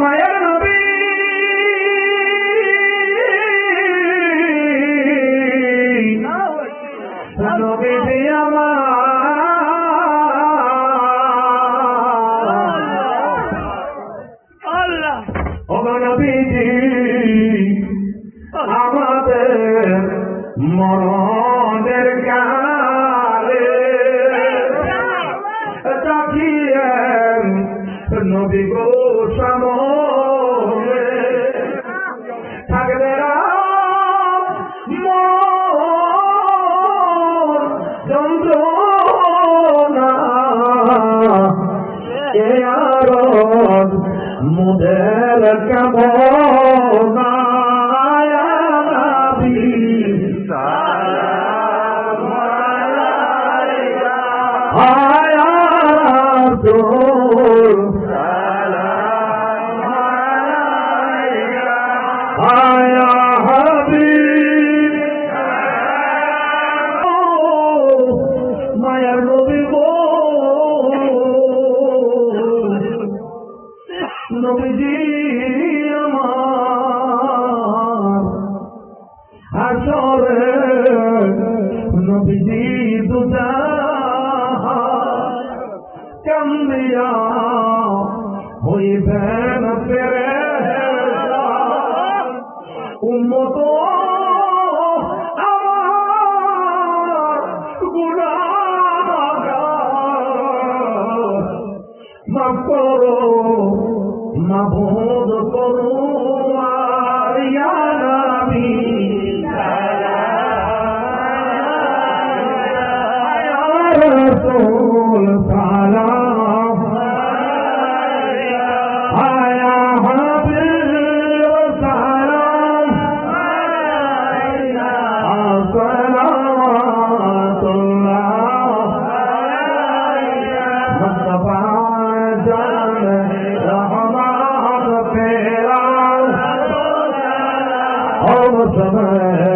মায়ের কে আর মুদের কেমন چند ہوئی بہن سماء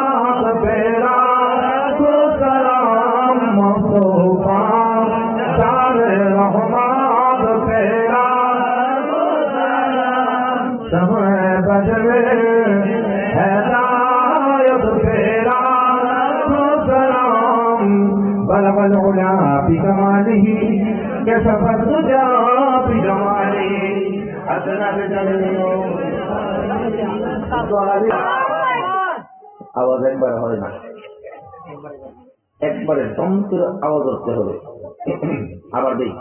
আওয়াজ একবার হয় না। একবারে দম আওয়াজ হতে হবে। আবার দেই।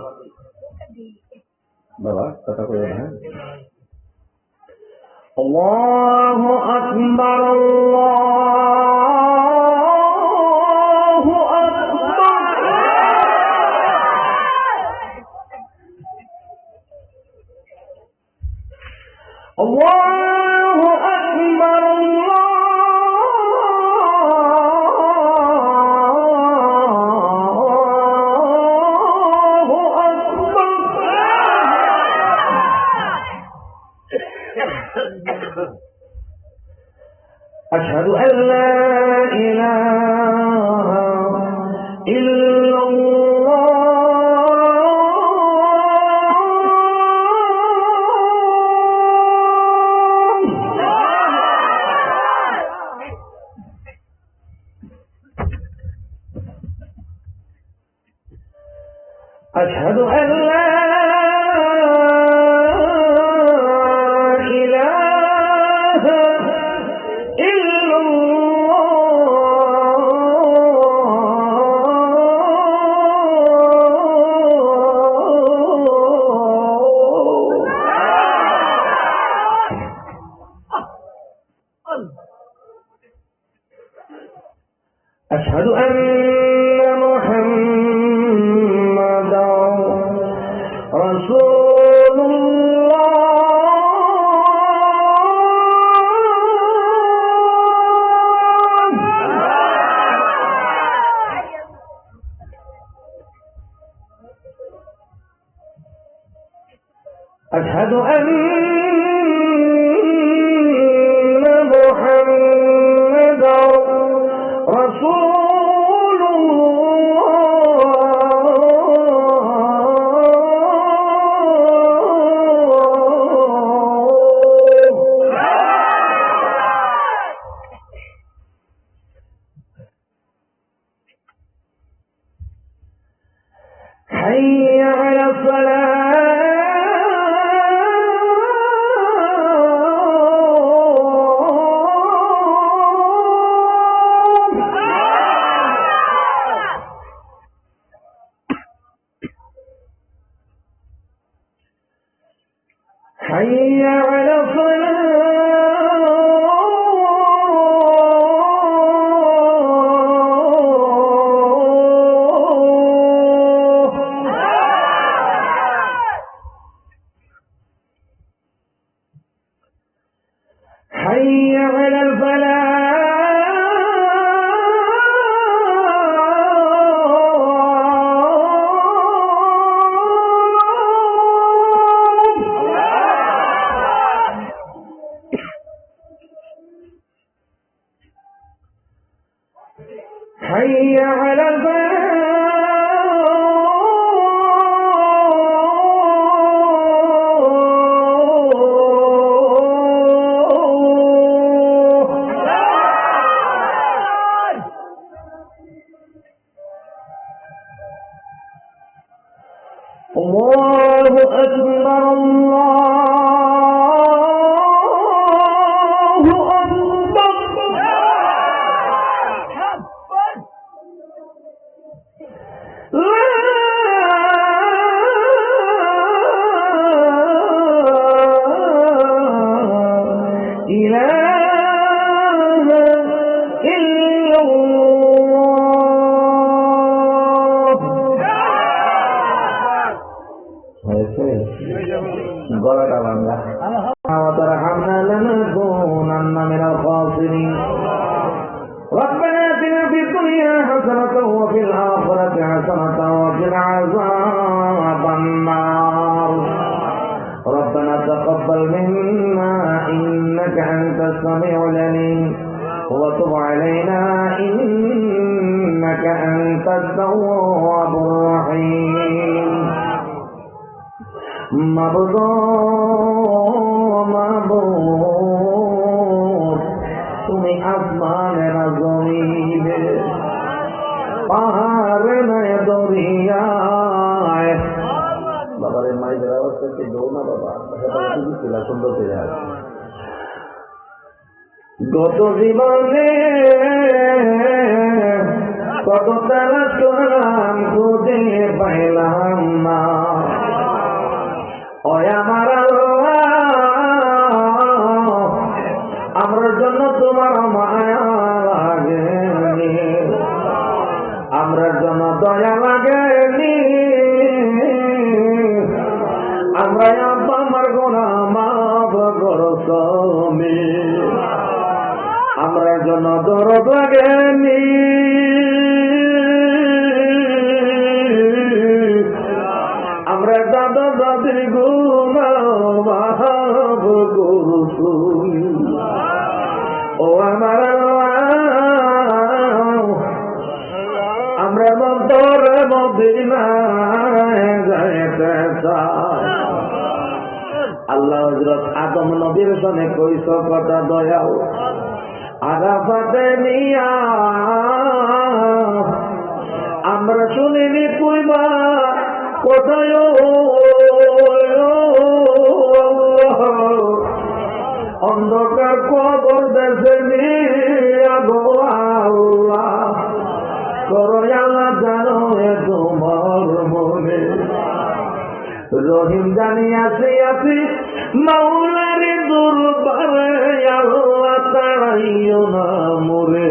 বাবা, কথা করে হ্যাঁ الله أكبر الله أكبر الله أشهد أن لا إله أشهد أن محمدا فلا السميع العليم وتب علينا إنك أنت التواب الرحيم মাবুদ মাবুদ তুমি আসমানে না জমিনে পাহাড়ে নয় দরিয়ায় বাবারে মাইদের অবস্থা কি দৌ না বাবা শুধু ছিল সুন্দর করে আছে গত জীবনে কত তারা চলাম, খুঁজে পাইলাম না। ওই আমার আমার জন্য তোমার মায়া লাগেনি জন্য দরদ লাগেনি আমরা দাদা দাদির গুণা তুমি ও আমার আমরা মন্তর মদিনায় যাইতে আল্লাহ হজরত আদম নবীর সনে কইস কথা দয়াও আরাফাতে আমরা শুনিনি কইবা কোথায় অন্ধকার কবর দেশে নিয়া গো আল্লাহ। এ মনে। জানি তাড়াইও না মোরে।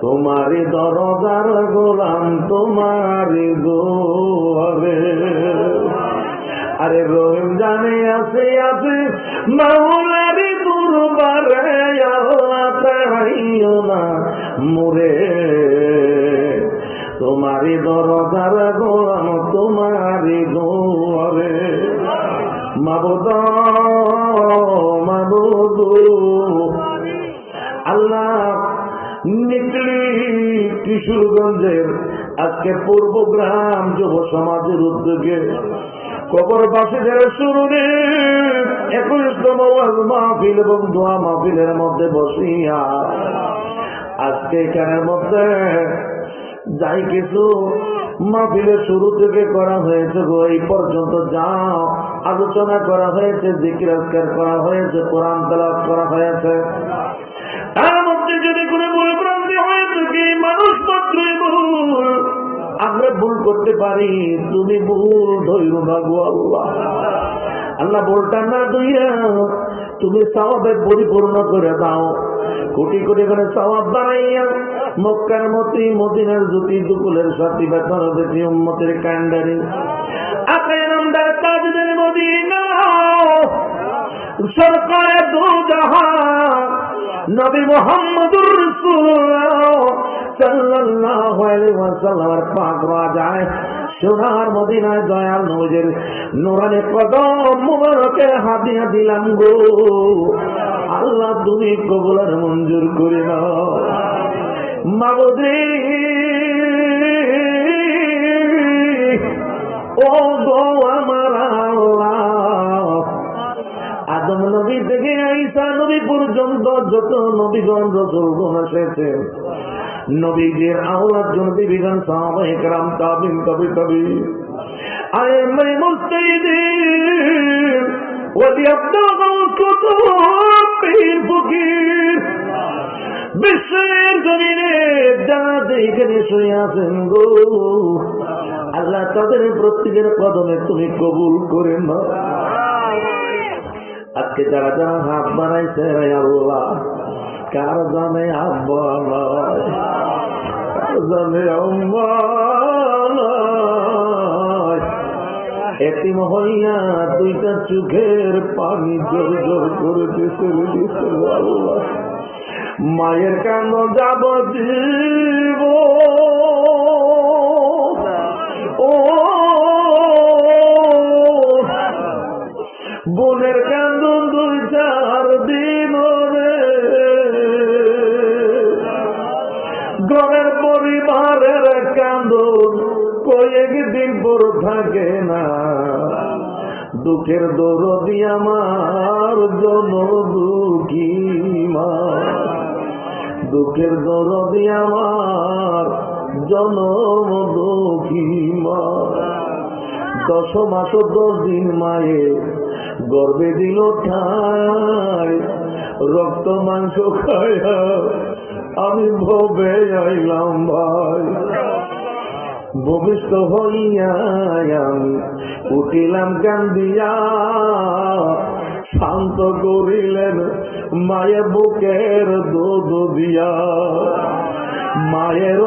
তোমারই দরজার গোলাম তোমারই দুয়ারে। আরে রহিম জানে আছে আছে, মাওলারি দুর্বারে আল্লাহ না মুরে। তোমারই দরজার গোলাম তোমারই দুয়ারে। মাবুদ মাবুদ আজকে পূর্বগ্রাম যুব সমাজের উদ্যোগে কবর বাসীদের শুরুরে একুশতম মাহফিল এবং দোয়া মাহফিলের মধ্যে বসিয়া আজকে এখানের মধ্যে যাই কিছু মাহফিলের শুরু থেকে করা হয়েছে গো, এই পর্যন্ত যা আলোচনা করা হয়েছে, জিকির আজকার করা হয়েছে, কোরআন তালাপ করা হয়েছে। তার মধ্যে যদি কোনো ভুল ভ্রান্তি হয়ে থাকে মানুষ মাত্রই ভুল? আমরা ভুল করতে পারি, তুমি ভুল ধৈর্য না আল্লাহ। আল্লাহ বলটা না দইয়া তুমি সওয়াবে পরিপূর্ণ করে দাও। কোটি কোটি করে সওয়াব বানাইয়া মক্কার মতি মদিনার জ্যোতি দুকুলের সাথী বেতন বেশি উম্মতের কান্ডারি আকাই নামদার তাজদের নবী মোহাম্মদুর সাল্লাল্লাহু পাক রাজায় সোনার মদিনায় দয়াল দিলাম গো। আল্লাহ তুমি কবুলার মঞ্জুর করে ও গো আমার আদম নবী থেকে ঈসা নবী পর্যন্ত যত নবীগণ রসুলগণ এসেছে নবীদের আওলাদ জন বিবিগণ সাহাবায়ে کرام তাবিন কবি কবি আয় মে মুস্তাইদিন وليبلغ الكتب পীর ফকির বিশ্বের জমিনে যারা এখানে শুয়ে আছেন গো আল্লাহ তাদের প্রত্যেকের কদমে তুমি কবুল করে নাও আজকে যারা যারা হাত বানাইছে রে আল্লাহ কার জানে আব্বা এতিম হইয়া দুইটা চোখের পানি জোর জোর করে আল্লাহ। মায়ের কান্দ যাব জীব ও, বোনের কয়েকদিন পর থাকে না। দুঃখের দরদি আমার জন দুঃখী মা। দুঃখের দরদি আমার জনম দুঃখী মা। দশ মাস দশ দিন মায়ে গর্বে দিল ঠাই রক্ত মাংস খায়া আমি ভবে আইলাম ভাই। ভবিষ্য হইয়া আমি উঠিলাম কান্দিয়া শান্ত করিলেন মায়ের বুকের দুধ দিয়া। মায়ের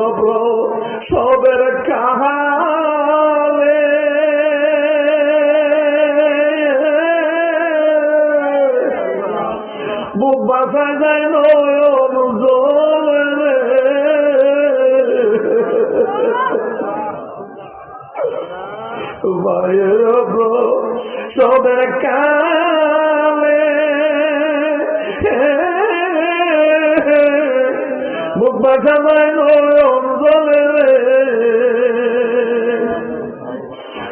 সবের কাহালে বুক বাসা যায় নয়ন মায়ের সবের কালে মুখ বাসা যায় নয়ন জলে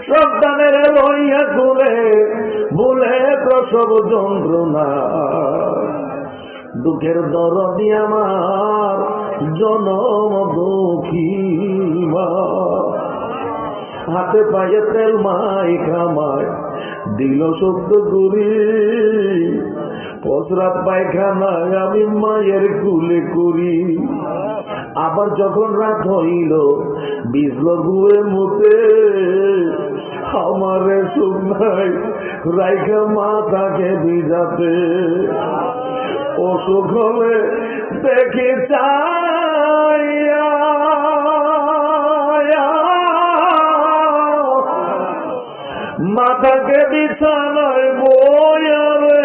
সন্তানের লইয়া তুলে বলে প্রসব যন্ত্রণা দুঃখের দরদি আমার জনম দুঃখী মা। হাতে পায়ে তেল মাই খামায়। দিল শব্দ করি পসরাত পায়খানায় আমি মায়ের কুলে করি। আবার যখন রাত হইল বিজল গুয়ে মুতে আমারে শুকনাই রাইখা মাথাকে ভিজাতে। অসুখ হলে দেখে চাইয়া মাথাকে বিছানায় বয়াবে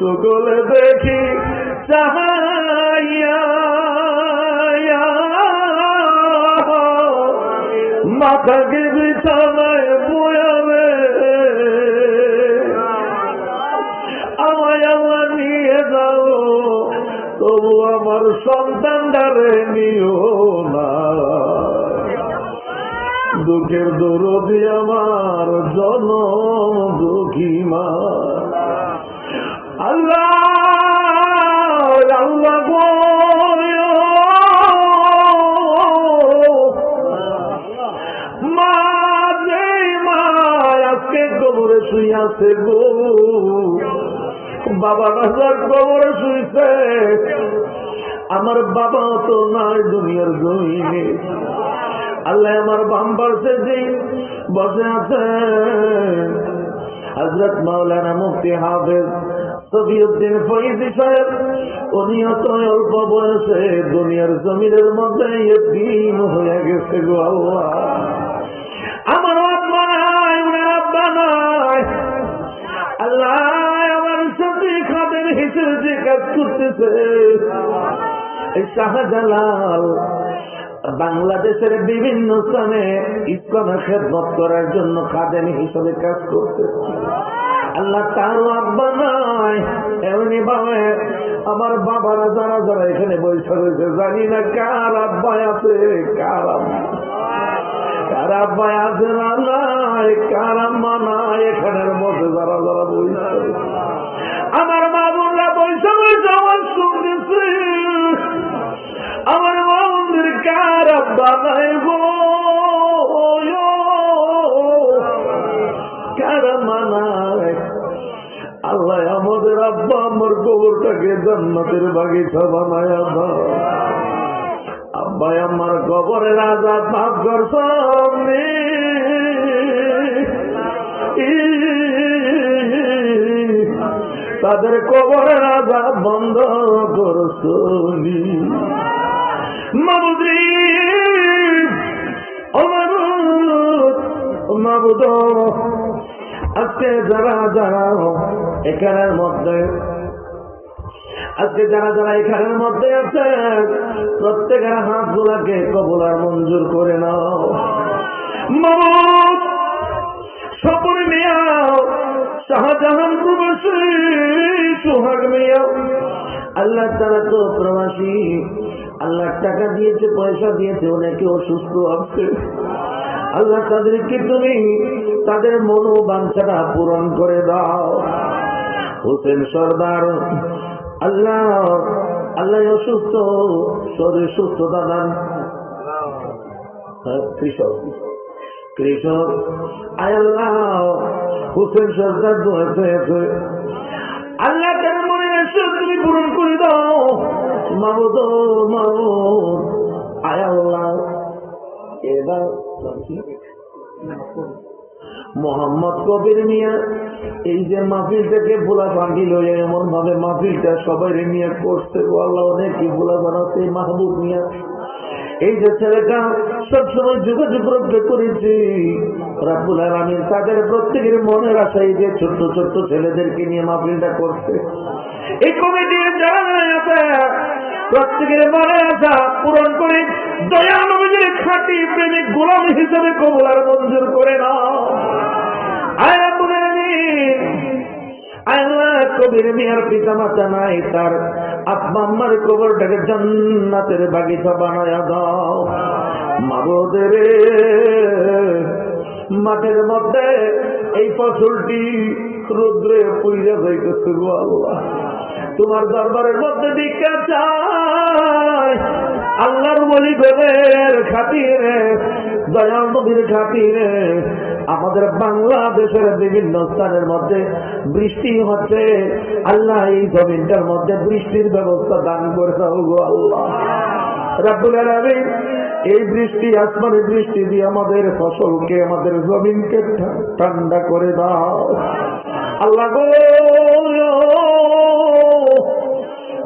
সকলে দেখি চাহাইয়া। মাথাকে বিছানায় আমার সন্তানটারে নিও না। দুঃখের দরদি আমার জনম দুঃখী মা। আল্লাহ শুই আছে গো। বাবা রাজার গোবরে শুইছে আমার বাবা তো নাই দুনিয়ার জমিনে। আল্লাহ আমার বাম পাশে যে বসে আছে। হজরত মাওলানা মুফতি হাফেজ সফিউদ্দিন ফৈজি সাহেব উনিও তো অল্প বয়সে দুনিয়ার জমিনের মধ্যে দিন হয়ে গেছে গো আমার আব্বা নাই উনার আব্বা নাই। আল্লাহ আমার সাথে খাদের হিসেবে যে কাজ করতেছে। শাহজালাল বাংলাদেশের বিভিন্ন স্থানে ইস্কনের খেদমত করার জন্য খাদেন হিসেবে কাজ করতে আল্লাহ তারও আব্বা নাই এমনি ভাবে আমার বাবারা যারা যারা এখানে বৈশা রয়েছে, জানি না কার আব্বা আছে, কার কার আব্বা আছে না নাই, কার আম্মা নাই, এখানের মধ্যে যারা যারা বৈশা আমার মা বোনরা বৈশা আমার শুনতেছে মানায় আল্লাহ আমাদের আব্বা আমার গোবরটাকে জান্নাতের বাগিচা বানায় আব্বা আমার তাদের বন্ধ মাবুদ। আজকে যারা যারা এখানের মধ্যে, আজকে যারা যারা এখানের মধ্যে আছে, প্রত্যেকের হাত গুলাকে কবলার মঞ্জুর করে নাও। সপর মিয়াও শাহজাহান প্রবাসী সোহাগ মিয়াও আল্লাহ তারা তো প্রবাসী, আল্লাহ টাকা দিয়েছে, পয়সা দিয়েছে, অনেকে অসুস্থ আছে। আল্লাহ তাদেরকে তুমি তাদের মনোবাঞ্ছাটা পূরণ করে দাও। হোসেন সর্দার আল্লাহ আল্লাহ অসুস্থ শরীর সুস্থতা দান হ্যাঁ, কৃষক কৃষক আয় আল্লাহ হোসেন সর্দার দোয়াছে আল্লাহ তার মনে এসে তুমি পূরণ করে দাও। মাবুদ মাবুদ আয় আল্লাহ। এবার মোহাম্মদ কবির মিয়া, এই যে মাহফিলটাকে ভোলা ভাঙিল এমন ভাবে মাহফিলটা সবাই নিয়ে করছে আল্লাহ অনেকই ভোলা বানাতে মাহবুব মিয়া। এই যে ছেলেটা সবসময় যোগাযোগ রক্ষা করেছি। রাব্বুল আলমিন তাদের প্রত্যেকের মনের আশা এই যে ছোট্ট ছোট্ট ছেলেদেরকে নিয়ে মাহফিলটা করছে। এই কমিটির যারা প্রত্যেকের মনে আশা খাঁটি প্রেমিক গোলাম হিসেবে কবলার মঞ্জুর করে নাও আয় আলামিন। আল্লাহ কবির মিয়ার পিতা মাতা নাই, তার আত্মা আম্মার কবরটাকে জান্নাতের বাগিচা বানায়া দাও। মাবদের মাঠের মধ্যে এই ফসলটি রুদ্রে পুইরা যাইতেছে গো আল্লাহ। তোমার দরবারের মধ্যে ভিক্ষা চাই। আল্লাহর বলি গলের খাতিরে, দয়াল নবীর খাতিরে, আমাদের বাংলাদেশের বিভিন্ন স্থানের মধ্যে বৃষ্টি হচ্ছে। আল্লাহ এই জমিনটার মধ্যে বৃষ্টির ব্যবস্থা দান করে দাও গো আল্লাহ। এই বৃষ্টি আসমানের বৃষ্টি দিয়ে আমাদের ফসলকে, আমাদের জমিনকে ঠান্ডা করে দাও। আল্লাহ গো!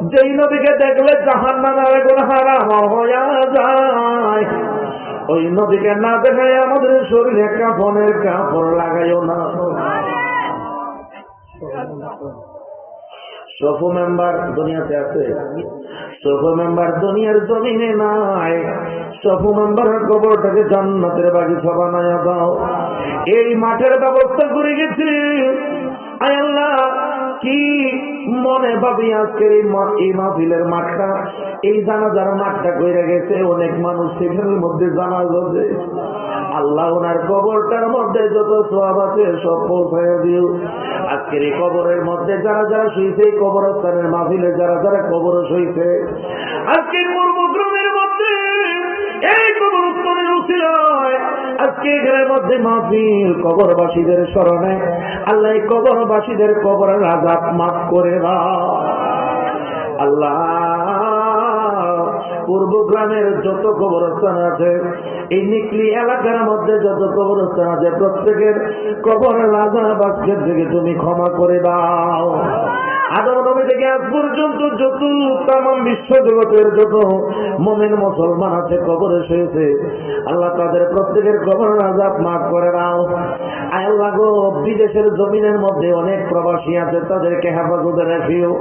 যেই নদীকে দেখলে জাহান নামের গুণ হারাম হইয়া যায়। ওই নদীকে না দেখায় আমাদের শরীরে কাপড়ের কাপড় লাগাইও না। সফু মেম্বার দুনিয়াতে আছে? সফু মেম্বার দুনিয়ার জমিনে নাই। সফু মেম্বারের কবরটাকে জান্নাতের বাগিচা বানায়া দাও। এই মাঠের ব্যবস্থা করে গেছি। আয় আল্লাহ কি মনে ভাবি আজকের এই মাহফিলের মাঠটা? এই জানাজার মাঠটা কইরা গেছে, অনেক মানুষ সেখানের মধ্যে জানা যাবে আল্লাহ ওনার কবরটার মধ্যে যত সব আছে সব পৌঁছায় দিও। আজকের এই কবরের মধ্যে যারা যারা শুইছে, এই কবরস্থানের মাহফিলে যারা যারা কবর শুইছে আজকের পূর্বক্রমের মধ্যে এই কবরস্থানের উচিলায় আজকে এখানের মধ্যে মাহফিল কবরবাসীদের স্মরণে। আল্লাহ কবরবাসীদের কবরের আজাব মাফ করে দাও। আল্লাহ, পূর্ব গ্রামের যত কবরস্থান আছে, এই নিকলি এলাকার মধ্যে যত কবরস্থান আছে, প্রত্যেকের কবরের রাজা বাক্যের থেকে তুমি ক্ষমা করে দাও। আদম নবী থেকে আজ পর্যন্ত যত তাম বিশ্ব জগতের যত মোমেন মুসলমান আছে, কবরে শুয়েছে, আল্লাহ তাদের প্রত্যেকের কবরের আজাব মাফ করে নাও আল্লাহ বিদেশের জমিনের মধ্যে অনেক প্রবাসী আছে, তাদেরকে হেফাজতে রাখিও।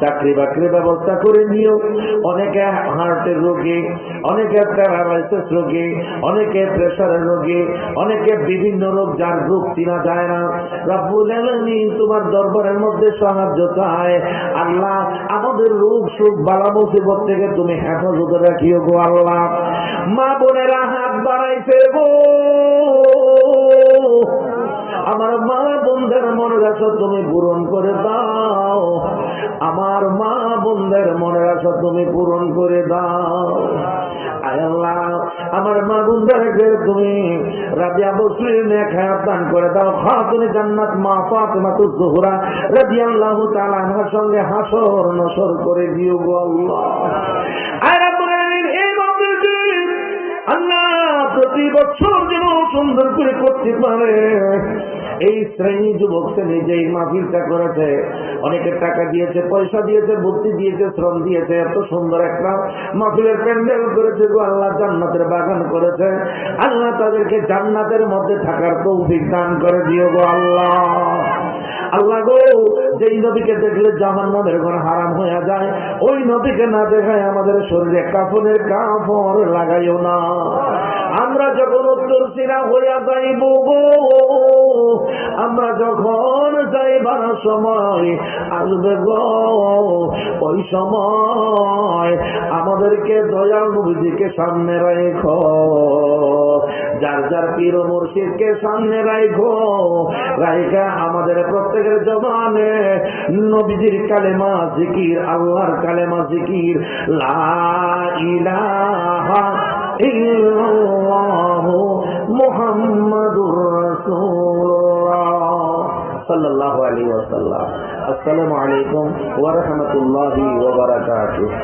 চাকরি বাকরির ব্যবস্থা করে নিও। অনেকে হার্টের রোগী, অনেকে প্যারালাইসিস রোগী, অনেকে প্রেশারের রোগী, অনেকে বিভিন্ন রোগ যার রোগ চিনা যায় না। রব্বুল আলামিন তোমার দরবারের মধ্যে সাহায্য চায়। আল্লাহ, আমাদের রোগ সুখ বালা মুসিবত থেকে তুমি হেফাজতে রাখিও গো আল্লাহ। মা বোনেরা হাত বাড়াইছে গো। আমার মা বোনদের মনে আশা তুমি পূরণ করে দাও। আমার মা বোনদের মনের আশা তুমি পূরণ করে দাও। আমার মা বোনদেরকে তুমি রাজিয়া বসরির নেখায়াত দান করে দাও। খাতুনে জান্নাত মা ফাতেমা তো জোহরা রাদিয়াল্লাহু তাআলা আমার সঙ্গে হাসর নসর করে দিও গো প্রতি বছর যেন সুন্দর করে করতে পারে। এই শ্রেণি যুবক শ্রেণি যে মাহফিলটা করেছে। অনেকে টাকা দিয়েছে, পয়সা দিয়েছে, বুদ্ধি দিয়েছে, শ্রম দিয়েছে, এত সুন্দর একটা মাহফিলের প্যান্ডেল করেছে গো, আল্লাহ জান্নাতের বাগান করেছে। আল্লাহ তাদেরকে জান্নাতের মধ্যে থাকার তৌফিক দান করে দিও গো আল্লাহ। আল্লাহ গো, যেই নদীকে দেখলে জাহান নামের ঘর হারাম হয়ে যায়, ওই নদীকে না দেখায় আমাদের শরীরে কাপড়ের কাপড় লাগাইও না। আমরা যখন উত্তর সিরা হইয়া যাইব আমরা যখন যাইবার সময় আসবে ওই সময় আমাদেরকে দয়াল নবীজিকে সামনে রেখো যার যার পীর মুর্শিদকে সামনে রাখো রাইখা আমাদের প্রত্যেকের জবানে নবীজির কালেমা জিকির, আল্লাহর কালেমা জিকির, লা ইলাহা اللہ محمد الرسول صلی اللہ علیہ وسلم السلام علیکم ورحمۃ اللہ وبرکاتہ